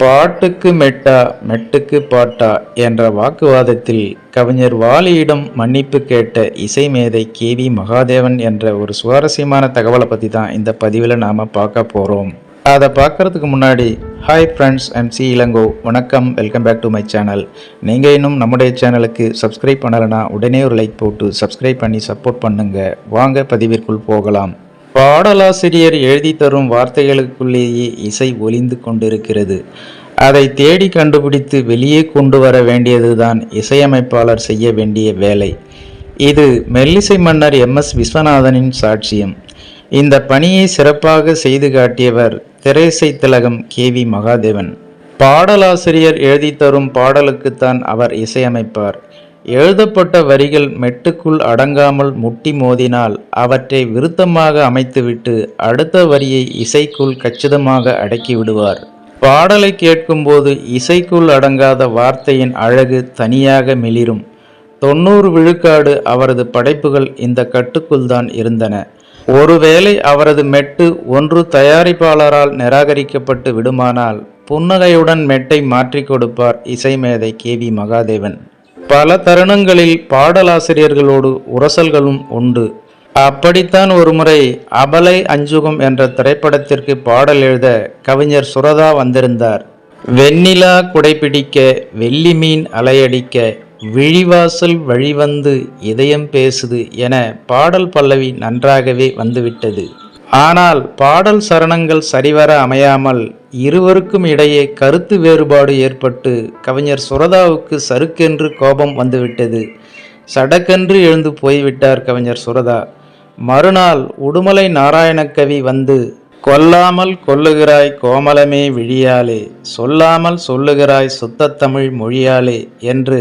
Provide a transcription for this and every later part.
பாட்டுக்கு மெட்டா மெட்டுக்கு பாட்டா என்ற வாக்குவாதத்தில் கவிஞர் வாலியிடம் மன்னிப்பு கேட்ட இசை மேதை கே வி மகாதேவன் என்ற ஒரு சுவாரஸ்யமான தகவலை பற்றி தான் இந்த பதிவில் நாம் பார்க்க போகிறோம் அதை பார்க்கறதுக்கு முன்னாடி hi friends M C Elango வணக்கம் welcome back to my channel நீங்கள் இன்னும் நம்முடைய சேனலுக்கு சப்ஸ்கிரைப் பண்ணலைன்னா உடனே ஒரு லைக் போட்டு சப்ஸ்கிரைப் பண்ணி சப்போர்ட் பண்ணுங்கள் வாங்க பதிவிற்குள் போகலாம். பாடலாசிரியர் எழுதி தரும் வார்த்தைகளுக்குள்ளேயே இசை ஒளிந்து கொண்டிருக்கிறது. அதை தேடி கண்டுபிடித்து வெளியே கொண்டு வர வேண்டியதுதான் இசையமைப்பாளர் செய்ய வேண்டிய வேலை. இது மெல்லிசை மன்னர் எம். எஸ். விஸ்வநாதனின் சாட்சியம். இந்த பணியை சிறப்பாக செய்து காட்டியவர் திரைசை திலகம் கே. வி. மகாதேவன். பாடலாசிரியர் எழுதி தரும் பாடலுக்குத்தான் அவர் இசையமைப்பார். எழுதப்பட்ட வரிகள் மெட்டுக்குள் அடங்காமல் முட்டி மோதினால் அவற்றை விருத்தமாக அமைத்துவிட்டு அடுத்த வரியை இசைக்குள் கச்சிதமாக அடக்கி விடுவார். பாடலை கேட்கும்போது இசைக்குள் அடங்காத வார்த்தையின் அழகு தனியாக மிளிரும். தொண்ணூறு விழுக்காடு அவரது படைப்புகள் இந்த கட்டுக்குள் தான் இருந்தன. ஒருவேளை அவரது மெட்டு ஒன்று தயாரிப்பாளரால் நிராகரிக்கப்பட்டு விடுமானால் புன்னகையுடன் மெட்டை மாற்றிக் கொடுப்பார் இசைமேதை கே வி மகாதேவன். பல தருணங்களில் பாடலாசிரியர்களோடு உரசல்களும் உண்டு. அப்படித்தான் ஒருமுறை அபலை அஞ்சுகம் என்ற திரைப்படத்திற்கு பாடல் எழுத கவிஞர் சுரதா வந்திருந்தார். வெண்ணிலா குடைபிடிக்க வெள்ளி மீன் அலையடிக்க விழிவாசல் வழிவந்து இதயம் பேசுது என பாடல் பல்லவி நன்றாகவே வந்துவிட்டது. ஆனால் பாடல் சரணங்கள் சரிவர அமையாமல் இருவருக்கும் இடையே கருத்து வேறுபாடு ஏற்பட்டு கவிஞர் சுரதாவுக்கு சறுக்கென்று கோபம் வந்துவிட்டது. சடக்கென்று எழுந்து போய்விட்டார் கவிஞர் சுரதா. மறுநாள் உடுமலை நாராயணக்கவி வந்து கொல்லாமல் கொல்லுகிறாய் கோமலமே விழியாலே சொல்லாமல் சொல்லுகிறாய் சுத்தத்தமிழ் மொழியாலே என்று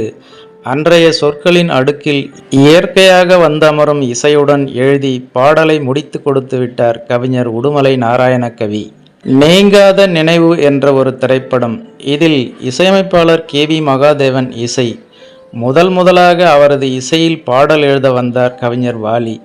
அன்றைய சொற்களின் அடுக்கில் இயற்கையாக வந்தமரும் இசையுடன் எழுதி பாடலை முடித்து கொடுத்து விட்டார் கவிஞர் உடுமலை நாராயணகவி நீங்காத நினைவு என்ற ஒரு திரைப்படம். இதில் இசையமைப்பாளர் கே. வி. மகாதேவன் இசை. முதல் முதலாக அவரது இசையில் பாடல் எழுத வந்தார் கவிஞர் வாலி.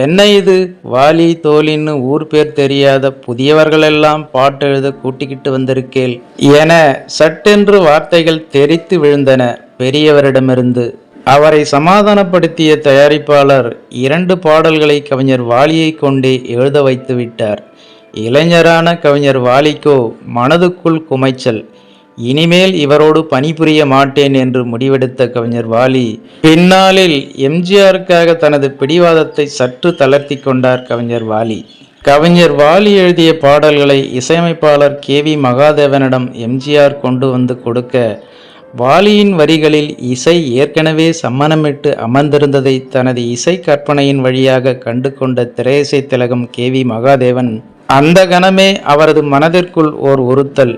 என்ன இது? வாலி தோலின்னு ஊர் பேர் தெரியாத புதியவர்களெல்லாம் பாட்டு எழுத கூட்டிக்கிட்டு வந்திருக்கேல் என சட்டென்று வார்த்தைகள் தெரித்து விழுந்தன. பெரியவரிடமிருந்து. அவரை சமாதானப்படுத்திய தயாரிப்பாளர் இரண்டு பாடல்களை கவிஞர் வாலியை கொண்டே எழுத வைத்து விட்டார். இளைஞரான கவிஞர் வாலிக்கோ மனதுக்குள் குமைச்சல். இனிமேல் இவரோடு பணிபுரிய மாட்டேன் என்று முடிவெடுத்த கவிஞர் வாலி பின்னாளில் எம்ஜிஆருக்காக தனது பிடிவாதத்தை சற்று தளர்த்தி கொண்டார் கவிஞர் வாலி. கவிஞர் வாலி எழுதிய பாடல்களை இசையமைப்பாளர் கே வி மகாதேவனிடம் எம்ஜிஆர் கொண்டு வந்து கொடுக்க வாலியின் வரிகளில் இசை ஏற்கனவே சம்மனமிட்டு அமர்ந்திருந்ததை தனது இசை கற்பனையின் வழியாக கண்டு கொண்ட திரையிசை திலகம் கே வி மகாதேவன் அந்த கணமே அவரது மனதிற்குள் ஓர் உறுத்தல்.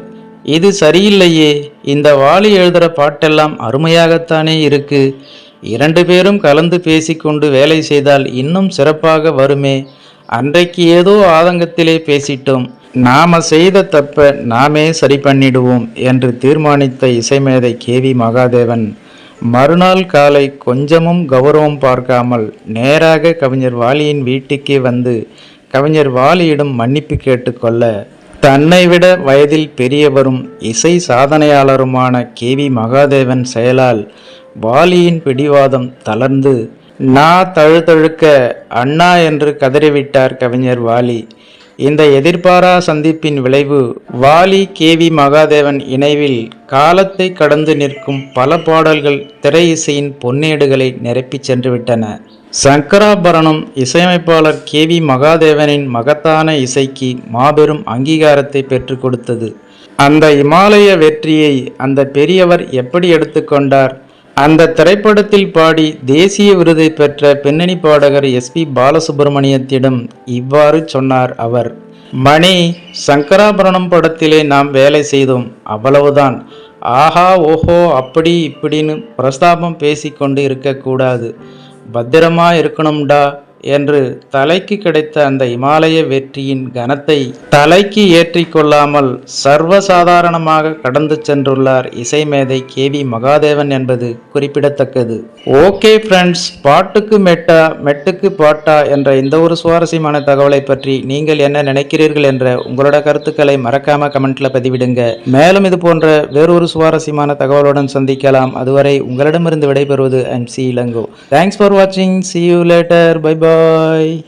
இது சரியில்லையே. இந்த வாலி எழுதுகிற பாட்டெல்லாம் அருமையாகத்தானே இருக்கு. இரண்டு பேரும் கலந்து பேசிக்கொண்டு வேலை செய்தால் இன்னும் சிறப்பாக வருமே. அன்றைக்கு ஏதோ ஆதங்கத்திலே பேசிட்டோம். நாம செய்த தப்ப நாமே சரி பண்ணிடுவோம் என்று தீர்மானித்த இசைமேதை கே வி மகாதேவன். மறுநாள் காலை கொஞ்சமும் கௌரவம் பார்க்காமல் நேராக கவிஞர் வாலியின் வீட்டுக்கே வந்து கவிஞர் வாலியிடம் மன்னிப்பு கேட்டுக்கொள்ள தன்னை விட வயதில் பெரியவரும் இசை சாதனையாளருமான கே வி மகாதேவன் செயலால் வாலியின் பிடிவாதம் தளர்ந்து நா தழுதழுக்க அண்ணா என்று கதறிவிட்டார் கவிஞர் வாலி. இந்த எதிர்பாரா சந்திப்பின் விளைவு வாலி கே. வி. மகாதேவன் இணைவில் காலத்தை கடந்து நிற்கும் பல பாடல்கள் திரை இசையின் பொன்னேடுகளை நிரப்பிச் சென்றுவிட்டன. சங்கராபரணம் இசையமைப்பாளர் கே. வி. மகாதேவனின் மகத்தான இசைக்கு மாபெரும் அங்கீகாரத்தை பெற்றுக் கொடுத்தது. அந்த இமாலய வெற்றியை அந்த பெரியவர் எப்படி எடுத்துக்கொண்டார் அந்த திரைப்படத்தில் பாடி தேசிய விருதை பெற்ற பின்னணி பாடகர் எஸ் பி பாலசுப்ரமணியத்திடம் இவ்வாறு சொன்னார் அவர். மணி சங்கராபரணம் படத்திலே நாம் வேலை செய்தோம். அவ்வளவுதான். ஆஹா ஓஹோ அப்படி இப்படின்னு பிரஸ்தாபம் பேசிக்கொண்டு இருக்கக்கூடாது. பத்திரமா இருக்கணும்டா. என்று தலைக்கு கிடைத்த அந்த இமாலய வெற்றியின் கனத்தை தலைக்கு ஏற்றி கொள்ளாமல் சர்வசாதாரணமாக கடந்து சென்றுள்ளார் இசைமேதை கே வி மகாதேவன் என்பது குறிப்பிடத்தக்கது. ஓகே ஃப்ரெண்ட்ஸ் பாட்டுக்கு மெட்டா மெட்டுக்கு பாட்டா என்ற இந்த ஒரு சுவாரஸ்யமான தகவலை பற்றி நீங்கள் என்ன நினைக்கிறீர்கள் என்ற உங்களோட கருத்துக்களை மறக்காம கமெண்ட்ல பதிவிடுங்க. மேலும் இது போன்ற வேறொரு சுவாரஸ்யமான தகவலுடன் சந்திக்கலாம். அதுவரை உங்களிடமிருந்து விடைபெறுவது I'm C Elango. Thanks for வாட்சிங் see you later bye bye ơi.